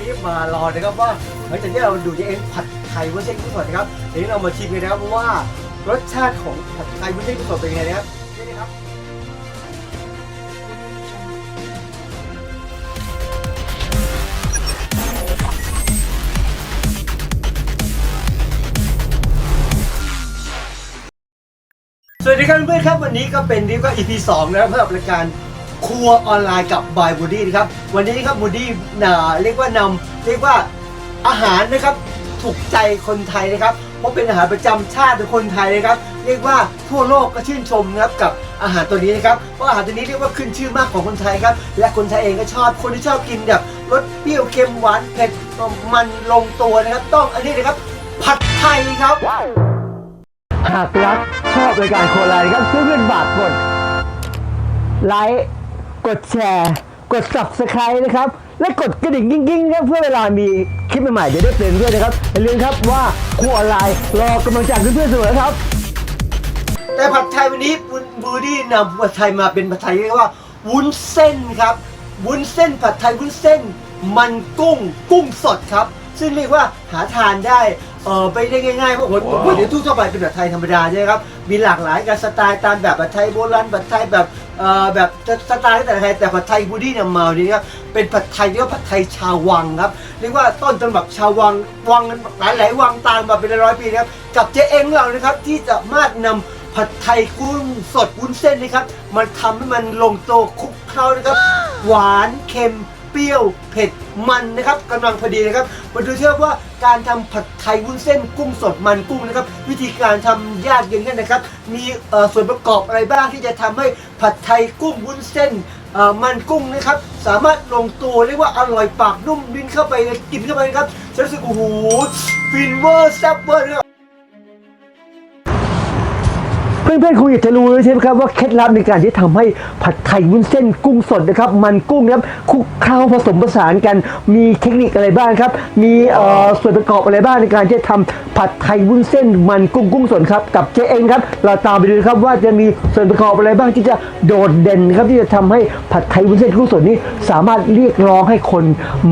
นี้มารอนะครับว่าหลังจากที่เราดูเจ๊เองผัดไทยวุ้นเส้นกุ้งสดนะครับเดี๋ยวนี้เรามาชิมกันนะครับว่ารสชาติของผัดไทยวุ้นเส้นกุ้งสดเป็นยังไงนะครับนี่นะครับสวัสดีครับเพื่อนครับวันนี้ก็เป็นนี่ก็ EP 2 นะครับสำหรับรายการ ครัวออนไลน์กับบายบูดี้นะครับ วันนี้นะครับบูดี้นะเรียกว่านำเรียกว่าอาหารนะครับถูกใจคนไทยนะครับ เพราะเป็นอาหารประจำชาติของคนไทยนะครับ เรียกว่าทั่วโลกก็ชื่นชมนะครับกับอาหารตัวนี้นะครับเพราะอาหารตัวนี้เรียกว่าขึ้นชื่อมากของคนไทยครับ และคนไทยเองก็ชอบคนที่ชอบกินแบบรสเปรี้ยวเค็มหวานเผ็ดมันลงตัวนะครับ ต้องอันนี้นะครับ ผัดไทยครับหากรักชอบรายการโคไลน์ครับช่วยเพื่อนบาทกดไลค์ กดแชร์ กด subscribe นะครับ และกดกระดิ่งกิ้งๆครับเพื่อเวลามีคลิปใหม่ๆจะได้เตือนด้วยนะครับอย่าลืมครับว่าครัวออนไลน์รอกำลังใจเพื่อนๆเสมอครับ แต่ผัดไทยวันนี้บุบูดี้นำผัดไทยมาเป็นผัดไทยเรียกว่าวุ้นเส้นครับ วุ้นเส้นผัดไทยวุ้นเส้น มันกุ้งกุ้งสดครับ ซึ่งเรียกว่าหาทานได้เออไปได้ง่ายๆเพราะผมผมพูดถึงทั่วๆไปเป็นแบบไทยธรรมดาใช่ไหมครับมีหลากหลายการสไตล์ตามแบบผัดไทยโบราณผัดไทยแบบเอ่อแบบสไตล์แต่ละไทยแต่ผัดไทยบูดี้นำมาเนี่ยครับเป็นผัดไทยเรียกว่าผัดไทยชาววังครับเรียกว่าต้นตำรับชาววังวังหลายๆวังตามมาเป็นร้อยๆปีนะครับกับเจ๊เอ็งเรานะครับที่จะสามารถนำผัดไทยกุ้งสดวุ้นเส้นนะครับ มันทำให้มันลงตัวคลุกเคล้านะครับ หวานเค็ม เปรี้ยวเผ็ดมันนะครับกำลังพอดีนะครับมาดูเชื่อว่าการทำผัดไทยวุ้นเส้นกุ้งสดมันกุ้งนะครับ วิธีการทำยากเย็นกันนะครับ มีส่วนประกอบอะไรบ้างที่จะทำให้ผัดไทยกุ้งวุ้นเส้นมันกุ้งนะครับ สามารถลงตัวเรียกว่าอร่อยปากนุ่มลิ้นเข้าไปกินเข้าไปนะครับฉันรู้สึกโอ้โหฟินเวอร์แซ่บเวอร์นะครับ เพื่อนๆคงอยากจะรู้ใช่ไหมครับว่าเคล็ดลับในการที่ทำให้ผัดไทยวุ้นเส้นกุ้งสดนะครับ มันกุ้งนะครับคลุกเคล้าผสมผสานกัน มีเทคนิคอะไรบ้างครับ มีส่วนประกอบอะไรบ้างในการที่จะทำผัดไทยวุ้นเส้นมันกุ้งกุ้งสดครับกับเจ๊เองครับ เราตามไปดูนะครับว่าจะมีส่วนประกอบอะไรบ้างที่จะโดดเด่นครับที่จะทำให้ผัดไทยวุ้นเส้นกุ้งสดนี้สามารถเรียกร้องให้คน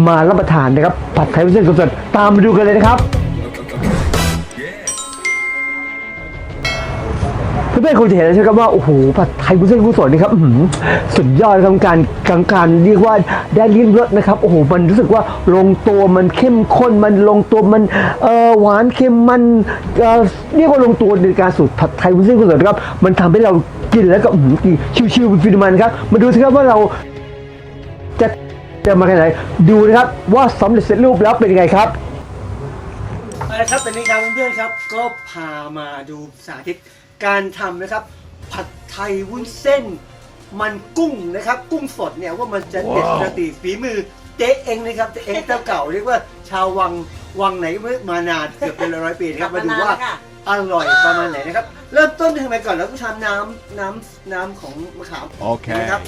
มารับประทานนะครับผัดไทยวุ้นเส้นกุ้งสดตามไปดูกันเลยนะครับ เพื่อนๆคงจะเห็นแล้วใช่ไหมครับว่าโอ้โหผัดไทยกุ้งเส้นกุ้งสดนี่ครับสุดยอดครับการการการเรียกว่าได้ลิ้มรสนะครับโอ้โหมันรู้สึกว่าลงตัวมันเข้มข้นมันลงตัวมันเอ่อหวานเค็มมันเอ่อเรียกว่าลงตัวในการสูตรผัดไทยกุ้งเส้นกุ้งสดครับมันทำให้เรากินแล้วก็ชิวๆฟินมันครับมาดูสิครับว่าเราจะจะมาแค่ไหนดูนะครับว่าสำเร็จเสร็จรูปแล้วเป็นยังไงครับเอาละครับตอนนี้ครับเพื่อนๆครับก็พามาดูสาธิต การทำนะครับ ผัดไทยวุ้นเส้น มันกุ้งนะครับ กุ้งสดเนี่ยว่ามันจะเด็ดกระตีฝีมือเจ๊เองนะครับเจ๊เองเจ้าเก่าเรียกว่าชาววังวังไหนมานานเกือบเป็นร้อยๆปีนะครับมาดูว่าอร่อยประมาณไหนนะครับ เริ่มต้นทำไมก่อนเราต้องทำน้ำน้ำน้ำของมะขามโอเคนะครับ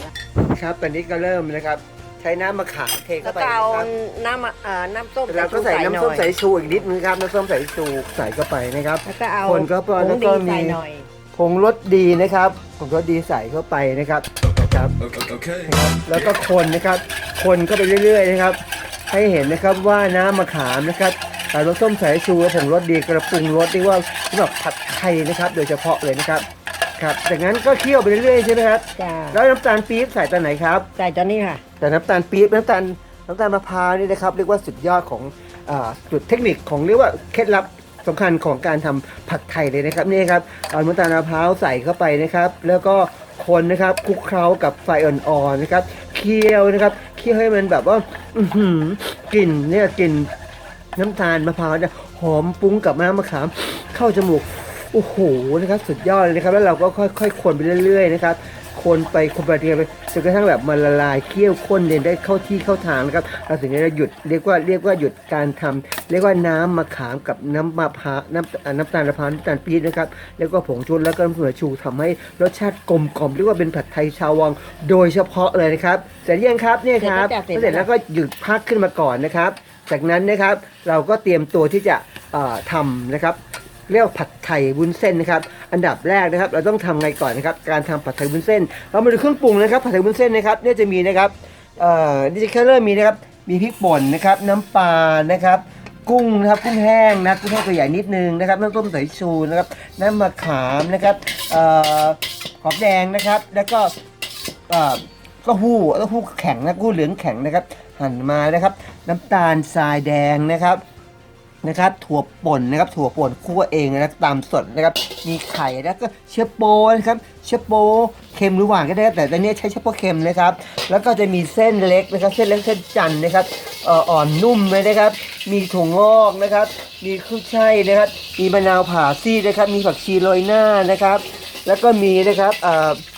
ครับตอนนี้ก็เริ่มนะครับ ใช้น้ำมะขามเทแล้เข้าวไปก็เอานะครับน้ำมะเอ่อน้ำส้มเราก็ใส่น้ำส้มหสาอยชูอีกนิดนึงครับน้ำส้มสายชูใส่เข้าไปนะครับ แล้วก็เอาคนก็พอผแล้วงก็ดีมี ใส่หน่อย ผงรสดีนะครับผงรสดีใส่เข้าไปนะครับนะครับ Okay. นะครับแล้วก็คนนะครับ คนก็ไปเรื่อยๆนะครับ ให้เห็นนะครับว่าน้ำมะขามนะครับใส่รสส้มสายชูและผงรสดีกระปรุงรสที่ว่าสำหรับผัดไทยนะครับ โดยเฉพาะเลยนะครับครับจากนั้นก็เคี่ยวไปเรื่อยๆใช่ไหมครับ จ้าแล้วน้ำตาลปี๊บใส่ตอนไหนครับ ใส่ตอนนี้ค่ะ แต่น้ำตาลปี๊บน้ำตาลน้ำตาลมะพร้าวนี่นะครับเรียกว่าสุดยอดของอจุดเทคนิคของเรียกว่าเคล็ดลับสำคัญของการทำผัดไทยเลยนะครับนี่ครับเอาน้ำตาลมะพร้าวใส่เข้าไปนะครับ แล้วก็คนนะครับคลุกเคล้ากับไฟอ่อนๆนะครับเคี่ยวนะครับเคี่ยวให้มันแบบว่าอืกลิ่นเนี่ยกลิ่นน้ำตาลมะพร้าวเนี่ยหอมปรุ้งกับน้ำมะขาม เข้าจมูกโอ้โหนะครับสุดยอดเลยนะครับ แล้วเราก็ค่อยๆคนไปเรื่อยๆนะครับ คนไปคนไปเรียไปจนกระทั่งแบบมันละลายเคี่ยวข้นเรียนได้เข้าที่เข้าทางนะครับเราถึงจะหยุดเรียกว่าเรียกว่าหยุดการทำเรียกว่าน้ำมะขามกับน้ำมะพร้าวน้ำอ่าน้ำตาลมะพร้าวน้ำตาลปี๊บนะครับแล้วก็ผงชูรสแล้วก็น้ำส้มสายชูทำให้รสชาติกลมกล่อมเรียกว่าเป็นผัดไทยชาววังโดยเฉพาะเลยนะครับเสร็จยังครับเนี่ยครับเสร็จแล้วจ้ะเสร็จแล้วเสร็จแล้วก็หยุดพักขึ้นมาก่อนนะครับ จากนั้นนะครับเราก็เตรียมตัวที่จะเอ่อทำนะครับ เรียกว่าผัดไทยวุ้นเส้นนะครับอันดับแรกนะครับ เราต้องทำไงก่อนนะครับการทำผัดไทยวุ้นเส้น เรามาดูเครื่องปรุงนะครับผัดไทยวุ้นเส้นนะครับเนี่ยจะมีนะครับเอ่อนี่จะแค่เริ่มมีนะครับมีพริกป่นนะครับน้ำปลานะครับกุ้งนะครับกุ้งแห้งนะกุ้งแห้งตัวใหญ่นิดนึงนะครับน้ำส้มสายชูนะครับน้ำมะขามนะครับเอ่อหอมแดงนะครับแล้วก็เอ่อเต้าหู้เต้าหู้แข็งนะเต้าหู้เหลืองแข็งนะครับ หั่นมานะครับ น้ำตาลทรายแดงนะครับ นะครับถั่วป่นนะครับถั่วป่นคั่วเองนะครับตามสดนะครับมีไข่แล้วก็เชื้อโปนะครับเชื้อโปเค็มหรือหวานก็ได้แต่ตอนนี้ใช้เชื้อโปเค็มนะครับแล้วก็จะมีเส้นเล็กนะครับเส้นเล็กเส้นจันนะครับอ่อนนุ่มเลยนะครับ มีถั่วงอกนะครับ มีขึ้นช่ายนะครับ มีมะนาวผ่าซีนะครับ มีผักชีโรยหน้านะครับ แล้วก็มีนะครับ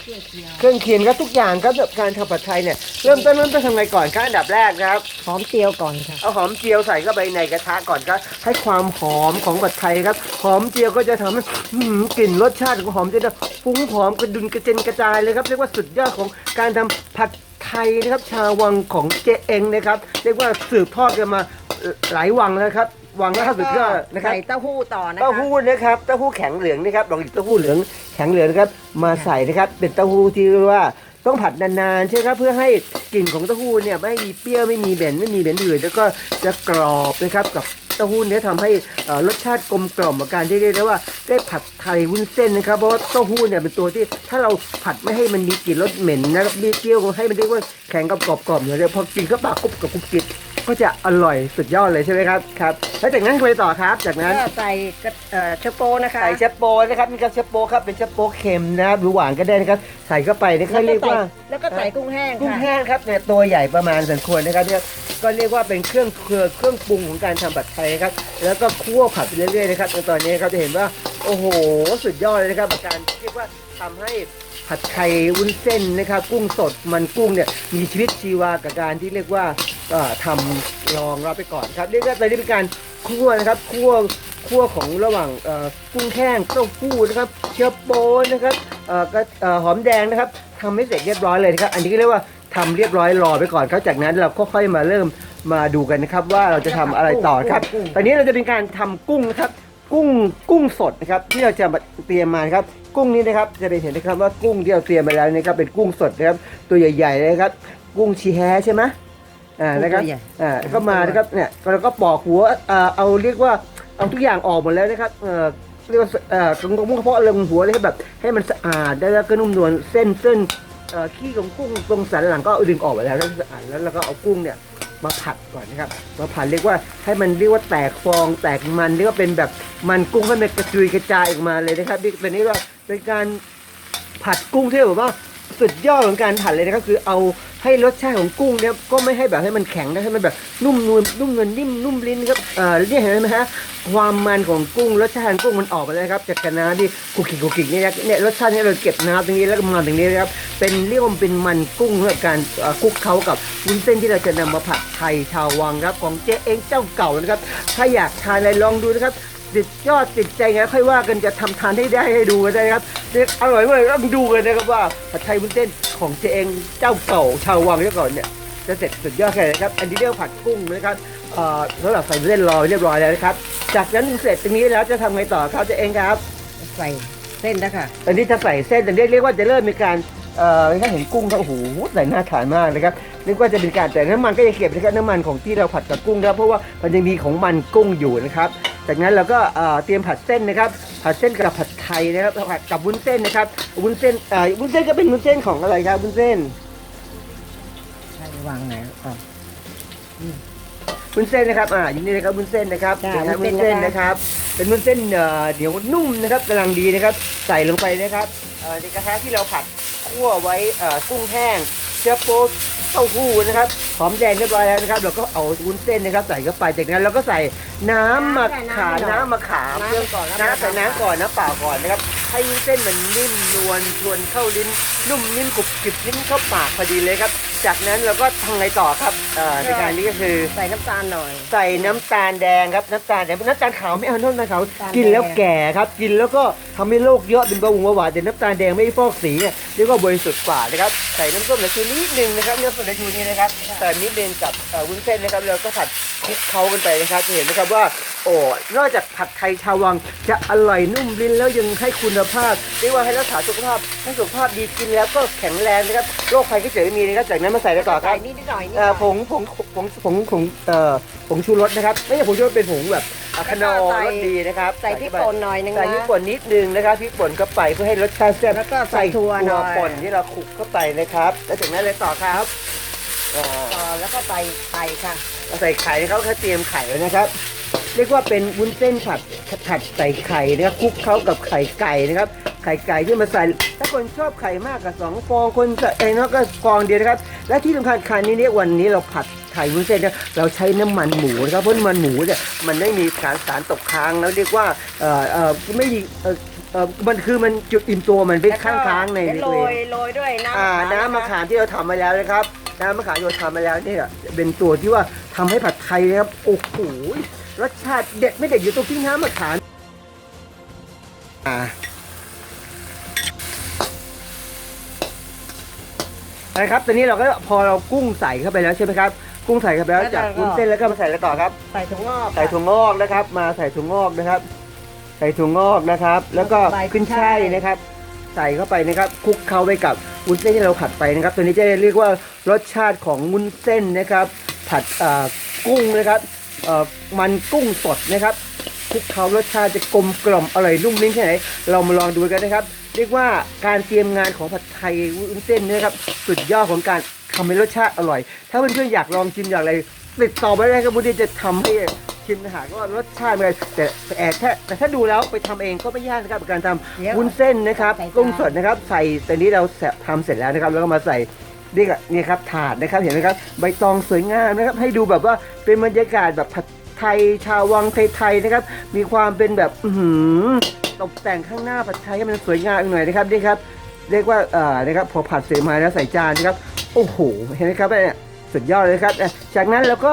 เอ่อเครื่องเคียงครับทุกอย่างครับแบบการทำผัดไทยเนี่ยเริ่มต้นเริ่มต้นทำไงก่อนครับอันดับแรกนะครับ หอมเจียวก่อนค่ะ เอาหอมเจียวใส่เข้าไปในกระทะก่อนครับให้ความหอมของผัดไทยครับ หอมเจียวก็จะทำให้อื้อหือกลิ่นรสชาติของหอมเจียวจะฟุ้งหอมกระดุนกระเจนกระจายเลยครับเรียกว่าสุดยอดของการทำผัดไทยนะครับชาววังของเจเองนะครับเรียกว่าสืบทอดกันมาหลายวังแล้วครับ วังแล้วสุดยอดนะครับใส่เต้าหู้ต่อนะคะเต้าหู้นะครับเต้าหู้แข็งเหลืองนะครับลองหยิบเต้าหู้เหลืองแข็งเหลืองนะครับมาใส่นะครับเป็นเต้าหู้ที่เรียกว่าต้องผัดนานๆใช่ไหมครับเพื่อให้กลิ่นของเต้าหู้เนี่ยไม่มีเปรี้ยวไม่มีเหม็นไม่มีเหม็นหืนแล้วก็จะกรอบนะครับกับเต้าหู้เนี่ยทำให้เอ่อรสชาติกลมกล่อมกับการที่เรียกได้ว่าได้ผัดไทยวุ้นเส้นนะครับเพราะว่าเต้าหู้เนี่ยเป็นตัวที่ถ้าเราผัดไม่ให้มันมีกลิ่นรสเหม็นนะครับมีเปรี้ยวให้มันเรียกว่าแข็งกับกรอบๆเนี่ยพอกินเข้าปากกรุบกับกรุบกริบ ก็จะอร่อยสุดยอดเลยใช่ไหมครับครับแล้วจากนั้นไปต่อครับ จากนั้นก็ใส่กระเอ่อเชอโปนะคะ ใส่เชฟโปนะครับมีกระเชฟโปครับเป็นเชฟโปเค็มนะครับหรือหวานก็ได้นะครับ ใส่เข้าไปนะคแล้รับวก็เรียกใส่ว่าแล้วก็ใส่กุ้งแห้งกุ้งค่ะแห้งครับเนี่ยตัวใหญ่ประมาณสมควรนะครับเนี่ยก็เรียกว่าเป็นเครื่องเครือเครื่องปรุงของการทำผัดไทยนะครับแล้วก็คั่วผัดไปเรื่อยๆนะครับในตอนนี้ครับจะเห็นว่าโอ้โหสุดยอดเลยนะครับกับการเรียกว่าทำให้ผัดไทยวุ้นเส้นนะครับ กุ้งสดมันกุ้งเนี่ยมีชีวิตชีวากับการที่เรียกว่า เอ่อทำลองรับไปก่อนครับเรียกว่าตอนนี้เป็นการคั่วนะครับคั่วคั่วของระหว่างเอ่อกุ้งแห้งเต้าหู้นะครับ เชื้อโปนะครับเอ่อก็เอ่อหอมแดงนะครับทำให้เสร็จเรียบร้อยเลยนะครับ อันนี้ก็เรียกว่าทำเรียบร้อยรอไปก่อนครับจากนั้นเราก็ค่อยมาเริ่มมาดูกันนะครับว่าเราจะทำอะไรต่อครับ ตอนนี้เราจะเป็นการทำกุ้งนะครับ กุ้งกุ้งสดนะครับที่เราจะมาเตรียมมานะครับกุ้งนี้นะครับจะได้เห็นนะครับว่ากุ้งที่เราเตรียมไปแล้วนะครับเป็นกุ้งสดนะครับตัวใหญ่ๆเลยนะครับ กุ้งชีแฮใช่ไหม อ่านะครับตัวใหญ่อ่าก็มานะครับเนี่ยเราก็ปอกหัวเอ่อเอาเรียกว่าเอาทุกอย่างออกหมดแล้วนะครับเอ่อเรียกว่าเอ่อกระมุ้งกระเพาะเรื่องหัวเลยให้แบบให้มันสะอาดแล้วก็นุ่มนวลเส้นเส้นเอ่อขี้ของกุ้งตรงสันหลังก็เอาดึงออกไปแล้วให้สะอาดแล้วเราก็เอากุ้งเนี่ยมาผัดก่อนนะครับมาผัดเรียกว่าให้มันเรียกว่าแตกฟองแตกมันเรียกว่าเป็นแบบมันกุ้งให้มันกระจุยกระจายออกมาเลยนะครับนี่เป็นนี้ว่าเป็นการผัดกุ้งที่แบบว่าสุดยอดของการผัดเลยนะครับคือเอา ให้รสชาติของกุ้งเนี่ยก็ไม่ให้แบบให้มันแข็งนะให้มันแบบนุ่มนวลนุ่มนวลนิ่มนุ่มลิ้นครับเอ่อเนี่ยเห็นไหมฮะความมันของกุ้งรสชาติของกุ้งมันออกมาเลยครับจากกระน้ำที่กุกกิกกุกกิกเนี่ยเนี่ยรสชาติเนี่ยเราเก็บน้ำตรงนี้แล้วก็มันตรงนี้นะครับเป็นเรียกว่าเป็นมันกุ้งสำหรับการคุกเคล้ากับวุ้นเส้นที่เราจะนำมาผัดไทยชาววังครับของเจ๊เองเจ้าเก่านะครับ ถ้าอยากทานอะไรลองดูนะครับ ติดยอดติดใจไงค่อยว่ากันจะทำทานให้ได้ให้ดูกันได้ครับเนี่ยอร่อยมากต้องดูกันนะครับว่าผัดไทยวุ้นเส้นของเจเองเจ้าเก่าชาววังเจ้าก่อนเนี่ยจะเสร็จสุดยอดแค่ไหนครับ อันนี้เรียกว่าผัดกุ้งนะครับเอ่อสำหรับใส่วุ้นเส้นรอเรียบร้อยแล้วนะครับ จากนั้นเสร็จตรงนี้แล้วจะทำไงต่อครับเจเองครับ ใส่เส้นนะคะตอนนี้จะใส่เส้นแต่เรียกเรียกว่าจะเริ่มมีการเอ่อถ้าเห็นกุ้งก็โอ้โหใส่น่าทานมากนะครับเรียกว่าจะเป็นการแต่น้ำมันก็จะเก็บนะครับน้ำมันของที่เราผัดกับกุ้งนะครับเพราะว่ามันยังมีของมันกุ้งอยู่นะครับ จากนั้นเราก็เอ่อเตรียมผัดเส้นนะครับ ผัดเส้นกับผัดไทยนะครับผัดกับวุ้นเส้นนะครับวุ้นเส้นเอ่อวุ้นเส้นก็เป็นวุ้นเส้นของอะไรครับวุ้นเส้นใส่วางไหนอะวุ้นเส้นนะครับอ่าอยู่นี่นะครับวุ้นเส้นนะครับจ้ะนะครับวุ้วุ้นนเส้เส้นนนะคะนะครับ เป็นวุ้นเส้นเอ่อเดี๋ยวนุ่มนะครับกำลังดีนะครับ ใส่ลงไปนะครับเอ่อในกระทะที่เราผัดคั่วไว้เอ่อกุ้งแห้ง เชื้อโป๊เต้าหู้นะครับหอมแดงเรียบร้อยแล้วนะครับเราก็เอาวุ้นเส้นนะครับใส่เข้าไปจากนั้นเราก็ใส่น้ำมะขามน้ำมะขามน้ำเพื่อก่อนแล้วน้ำใส่น้ำก่อนน้ำเปล่าก่อนนะครับให้วุ้นเส้นมันนิ่มนวลชวนเข้าลิ้นนุ่มนิ่มกรุบกริบนิ่มเข้าปากพอดีเลยครับ จากนั้นเราก็ทำไงต่อครับเอ่อในการนี้ก็คือ ใส่น้ำตาลหน่อย ใส่น้ำตาลแดงครับน้ำตาลแดงน้ำตาลขาวไม่เอาน้ำตาลขาวน้ำตาลแดงกินแล้วแก่ครับกินแล้วก็ทำให้โรคเยอะเป็นเบาหวานเบาหวานแต่น้ำตาลแดงไม่ฟอกสีเนี่ยเรียกว่าบริสุทธิ์กว่านะครับใส่น้ำส้มสายชูนิดนึงนะครับน้ำส้มสายชูนี่นะครับใส่แบบนิดนึงกับเอ่อวุ้นเส้นนะครับเราก็ผัดคลุกเคล้ากันไปนะครับจะเห็นนะครับว่าโอ้นอกจากผัดไทยชาววังจะอร่อยนุ่มลิ้นแล้วยังให้คุณภาพเรียกว่าให้รักษาสุขภาพให้สุขภาพดีกินแล้วก็แข็งแรงนะครับโรคภัยไข้เจ็บไม่มีนะครับจากนั้นมาใส่ได้ต่อคใส่รับนิดหน่อยนิดหเอ่น่ออยผงผงผงผงผงเอ่อผงชูรสนะครับไม่ใช่ผงชูรสเป็นผงแบบ อะคานอลแล้วก็ใส่รสดีนะครับใส่พริกเข้าไปป่นหน่อยนึงใส่นะพริกป่นนิดนึงนะครับพริกป่นเข้าไปเพื่อให้รสชาติแซ่บแล้วก็ใส่ถั่วหน่อยป่นที่เราคลุกเข้าไปนะครับ แล้วจากนั้นเลยต่อครับอ่าต่อแล้วก็ใส่ไข่ค่ะเราใส่ไข่เขาเขาเตรียมไข่ไว้นะครับ เรียกว่าเป็นวุ้นเส้นผัดผัดใส่ไข่นะครับคลุกเข้ากับไข่ไก่นะครับไข่ไก่ที่มาใส่ ถ้าคนชอบไข่มากกับสองฟองคนจะเองก็ฟองเดียวนะครับ และที่สำคัญคันนี้เนี่ยวันนี้เราผัด ไข่วุ้นเส้นเนี่ยเราใช้น้ำมันหมูนะครับเพราะน้ำมันหมูเนี่ยมันไม่มีสารสารตกค้างแล้วเรียกว่าเอ่อเอ่อไม่มีเอ่อเอ่อมันคือมันจุดอิ่มตัวมันเป็นข้างค้างในแล้วก็ตัวโรเองยโรยด้วยน้ำอ่าน้ำมะขามที่เราทำมาแล้วนะครับน้ำมะขามที่เราทำมาแล้วเนี่ยเป็นตัวที่ว่าทำให้ผัดไทยนะครับโอ้โหรสชาติเด็ดไม่เด็ดอยู่ตรงที่น้ำมะขามอ่านะครับตอนนี้เราก็พอเรากุ้งใส่เข้าไปแล้วใช่ไหมครับ กุ้งใส่เข้าไปแล้ว จากวุ้นเส้นแล้วก็มาใส่อะไรต่อครับ ใส่ถั่วงอกใส่ถั่วงอกนะครับ มาใส่ถั่วงอกนะครับ ใส่ถั่วงอกนะครับ แล้วก็ขึ้นช่ายนะครับ ใส่เข้าไปนะครับคลุกเคล้าไปกับวุ้นเส้นที่เราผัดไปนะครับ ตัวนี้จะเรียกว่ารสชาติของวุ้นเส้นนะครับ ผัดเอ่อกุ้งนะครับเอ่อมันกุ้งสดนะครับคลุกเคล้ารสชาติจะกลมกล่อมอร่อยนุ่มลิ้นแค่ไหนเรามาลองดูกันนะครับ เรียกว่าการเตรียมงานของผัดไทยวุ้นเส้นเนยนะครับ สุดยอดของการ ทำให้รสชาติอร่อย ถ้าเพื่อนๆอยากลองชิมอย่างไร ติดต่อไปได้ครับบุดีจะทำให้ชิมนะฮะว่ารสชาติเป็นไงแต่แต่ถ้าแต่ถ้าดูแล้วไปทำเองก็ไม่ยากนะครับกับการทำวุ้นเส้นนะครับกุ้งสดนะครับ ใส่ตอนนี้เราทำเสร็จแล้วนะครับ แล้วก็มาใส่นี่ก็นี่ครับถาดนะครับเห็นไหมครับใบตองสวยงามนะครับ ให้ดูแบบว่าเป็นบรรยากาศแบบผัดไทยชาววังไทยๆนะครับ มีความเป็นแบบอื้อหือตกแต่งข้างหน้าผัดไทยให้มันสวยงามอีกหน่อยนะครับนี่ครับ เรียกว่าเอ่อนะครับพอผัดเสร็จมาแล้วใส่จานนะครับ โอ้โหเห็นไหมครับเนี่ยสุดยอดเลยครับอะจากนั้นเราก็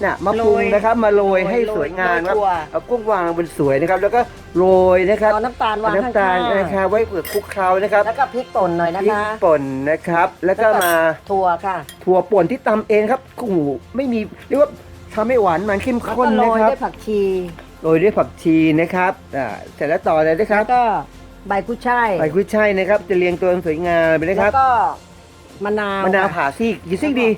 เนี่ยมาปรุงนะครับมาโรยให้สวยงามครับโถั่วเอากุ้งวางบนสวยนะครับ แล้วก็โรยนะครับเอาน้ำตาลวางน้ำตาลข้งๆนะครับไว้เผื่อคลุกเคล้านะครับ แล้วก็พริกป่นหน่อยนะพริกคะป่นนะครับ แล้วก็มาถั่วค่ะ ถั่วป่นที่ตำเองครับโอ้โหไม่มีเรียกว่าทำให้หวานมันเข้มแล้วข้นก็โรนะยครับด้วยผักชีโรยด้วยผักชีนะครับอ่าเสร็จแล้วต่อเลยนะครัแล้บวก็ใบกุ้ยช่ายใบกุ้ยช่ายนะครับ จะเรียงตัวสวยงามไปนะคแล้รับวก็ มะนาวมะนาวผ่าซีกกี่ซีกดี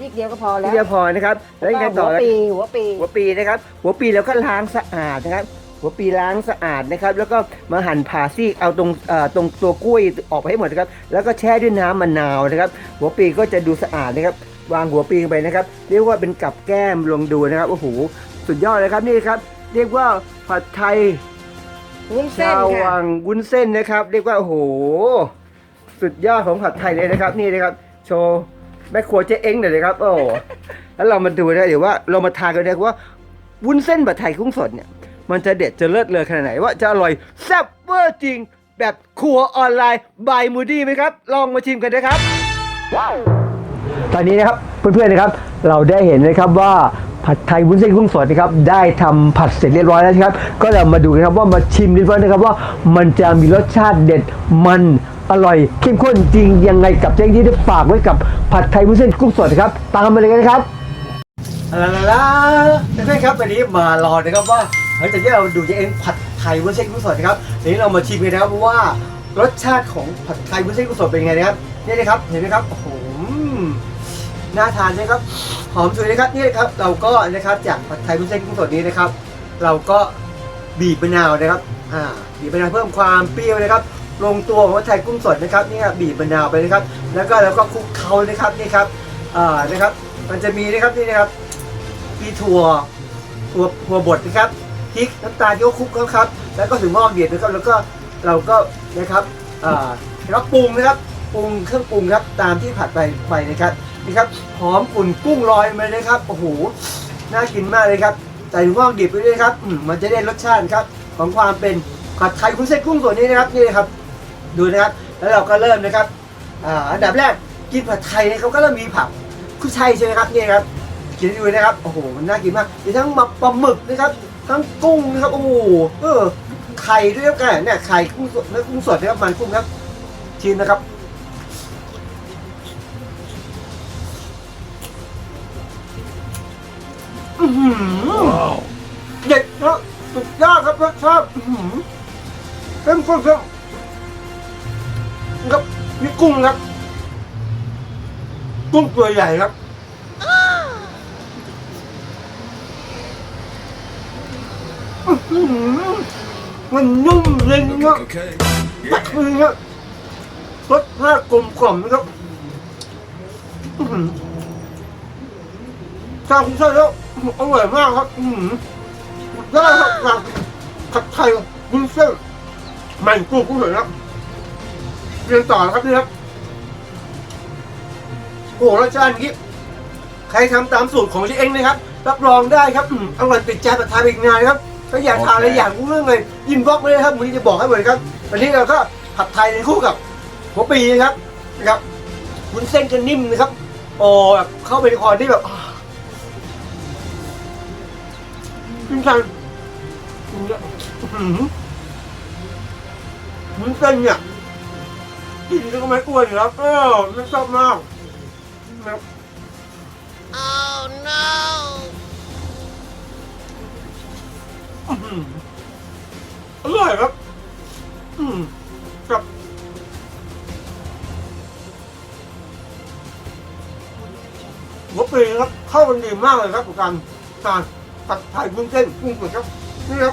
นิดเดียวก็พอที่แล้วเดียวพอนะครับแล้วยังไงต่อหัวแล้วปีหัวปีหัวปีนะครับ หัวปีแล้วก็ล้างสะอาดนะครับ หัวปีล้างสะอาดนะครับ แล้วก็มาหั่นผ่าซีกเอาตรงเอ่อตรงตัวกล้วยออกไปให้หมดนะครับ แล้วก็แช่ด้วยน้ำมะนาวนะครับ หัวปีก็จะดูสะอาดนะครับ วางหัวปีลงไปนะครับ เรียกว่าเป็นกับแก้มลองดูนะครับโอ้โหสุดยอดเลยครับนี่ครับ เรียกว่าผัดไทยวุ้นเส้นชาวค่ะ วังวุ้นเส้นนะครับ เรียกว่าโอ้โห สุดยอดของผัดไทยเลยนะครับ นี่นะครับ โชว์แม่ครัวเจ๊เอ็งหน่อยนะครับ โอ้แล้วเรามาดูนะเดี๋ยวว่าเรามาทานกันนะว่าวุ้นเส้นผัดไทยกุ้งสดเนี่ย มันจะเด็ดจะเลิศเลยขนาดไหนว่าจะอร่อยแซ่บเวอร์จริง แบบครัวออนไลน์บายมูดี้ไหมครับ ลองมาชิมกันนะครับตอนนี้นะครับเพื่อนๆนะครับ เราได้เห็นนะครับว่าผัดไทยวุ้นเส้นกุ้งสดนะครับได้ทำผัดเสร็จเรียบร้อยแล้วนะครับ ก็เรามาดูกันครับว่ามาชิมดีกว่านะครับว่ามันจะมีรสชาติเด็ดมัน อร่อยเข้มข้นจริงยังไงกับเจ้งที่ได้ฝากไว้กับผัดไทยวุ้นเส้นกุ้งสดครับ ตามมาเลยกันนะครับลาลาลาเพื่อนครับวันนี้มารอนะครับว่าหลังจากที่เราดูเจ๊เอ็นผัดไทยวุ้นเส้นกุ้งสดนะครับทีนี้เรามาชิมกันนะครับว่ารสชาติของผัดไทยวุ้นเส้นกุ้งสดเป็นยังไงนะครับนี่นะครับเห็นไหมครับโอ้โหน่าทานนะครับหอมสวยนะครับนี่นะครับเราก็นะครับจากผัดไทยวุ้นเส้นกุ้งสดนี้นะครับ เราก็บีบมะนาวนะครับอ่าบีบมะนาวเพิ่มความเปรี้ยวนะครับ ลงตัวของผัดไทยกุ้งสดนะครับนี่ครับบีบมะนาวไปนะครับ แล้วก็แล้วก็คลุกเคล้านะครับนี่ครับอ่านะครับ มันจะมีนะครับนี่นะครับมีถั่วถั่วถั่วบดนะครับพริกน้ำตาลที่เขาคลุกแล้วครับ แล้วก็ถึงหม้อเดือดนะครับ แล้วก็เราก็นะครับอ่าแล้วปรุงนะครับปรุงเครื่องปรุงครับตามที่ผัดไปไปนะครับนี่ครับหอมอุ่นกุ้งลอยมาเลยครับโอ้โหน่ากินมากเลยครับใส่ถั่วงอดิบไปด้วยครับมันจะได้รสชาติครับของความเป็นผัดไทยคุณเส้นกุ้งตัวนี้นะครับนี่ครับ ดูนะครับ แล้วเราก็เริ่มนะครับอ่าอันดับแรกกินผัดไทยเนี่ยเขาก็เริ่มมีผักกุ้ยช่ายใช่ไหมครับนี่ครับกินให้ดูนะครับโอ้โหมันน่ากินมากมีทั้งมาปลาหมึกนะครับ ทั้งกุ้งนะครับโอ้โหเออไข่ด้วยครับกันเนี่ยไข่กุ้งสดเนื้อกุ้งสดนะครับมันกุ้งครับชิมนะครับอื้อหือเด็ดครับสุดยอดครับรสชาติอื้อหือเข้มข้นครับ ครับนี่กุ้งครับ กุ้งตัวใหญ่ครับมันนุ่มเย็นครับ Okay. ตัดมือครับรสชาติกลมกล่อมนะครับอื้อหือชาคุณชายแล้วอร่อยมากครับอื้อหือได้ครับกับผัดไทยบุ้นเส้นใหม่กุ้งกุ้งเลยครับ เรียนต่อครับนี่ครับโอ้โหรสชาติอย่างนี้ใครทำตามสูตรของที่เองนะครับรับรองได้ครับอืมอร่อยติดใจประทานไปอีกนานครับถ้าอยากทานอะไรอยากรู้เรื่องอะไรอินบ็อกซ์มาเลยครับวันนี้จะบอกให้เหมือนครับวันนี้เราก็ผัดไทยในคู่กับหัวปีนะครับนะครับวุ้นเส้นจะนิ่มนะครับโอ้แบบเข้าไปในคอที่แบบอ่าจริงจังอื้อหือวุ้นเส้นเนี่ย กินแล้วก็ไม่อ้วนอยู่ครับเออไม่ชอบมากนะครับอื้อหืออร่อยครับอืมกับหัวปลีครับเข้ากันดีมากเลยครับกับการทานผัดไทยกุ้งเส้นกุ้งสดครับนี่ครับ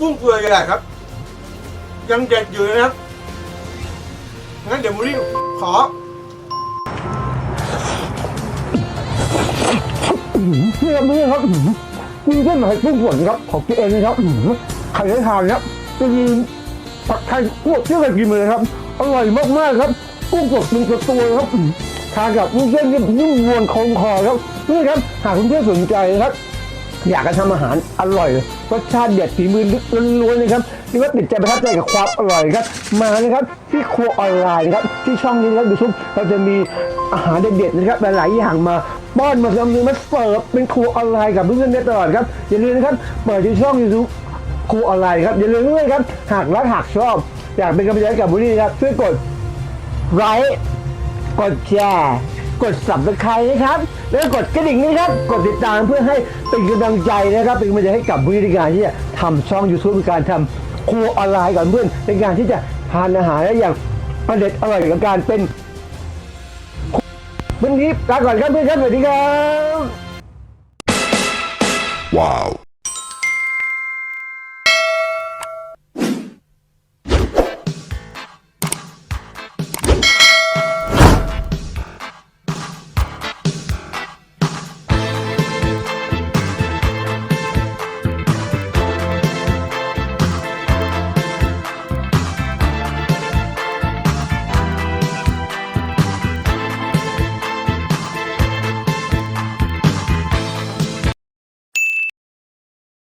กุ้งเกลือใหญ่ครับ ยังเด็ดอยู่นะครับ งั้นเดี๋ยวมูรี่ขอนี่ครับนี่ครับกุ้งเส้นไข่กุ้งสดครับ ของพี่เองนะครับอื้อหือใครได้ทานครับจะมีผัดไทยพวกที่เคยกินมาเลยครับ อร่อยมากๆครับกุ้งสดเป็นตัวตัวๆครับทานกับกุ้งเส้นนี่นุ่มนวลคล่องคอครับนี่ครับ หากคุณเพื่อนสนใจนะครับ อยากจะทำอาหารอร่อยรสชาติเด็ดฝีมือล้วนๆนะครับที่ว่าติดใจประทับใจกับความอร่อยครับ มานะครับที่ครัวออนไลน์นะครับที่ช่องนี้นะครับดูซุปเราจะมีอาหารเด็ดๆนะครับหลายๆอย่างมาป้อนมาทำมือมาเสิร์ฟเป็นครัวออนไลน์กับเพื่อนๆได้ตลอดครับอย่าลืมนะครับเปิดที่ช่องยูทูบครัวออนไลน์ครับอย่าลืมด้วยครับหากรักหากชอบ อยากเป็นกำลังใจกับบุรีนะครับช่วยกดไลค์กดแชร์ กด subscribe นะครับ แล้วก็กดกระดิ่งนะครับ กดติดตามเพื่อให้เป็นกำลังใจนะครับ เป็นกำลังใจให้กับบุรีการที่จะทำช่อง YouTube ในการทำครัวออนไลน์กับเพื่อนเป็นการที่จะทานอาหารได้อย่างอร่อยอร่อยกับการเป็นวันนี้ลาก่อนครับเพื่อนครับสวัสดีครับ Wow.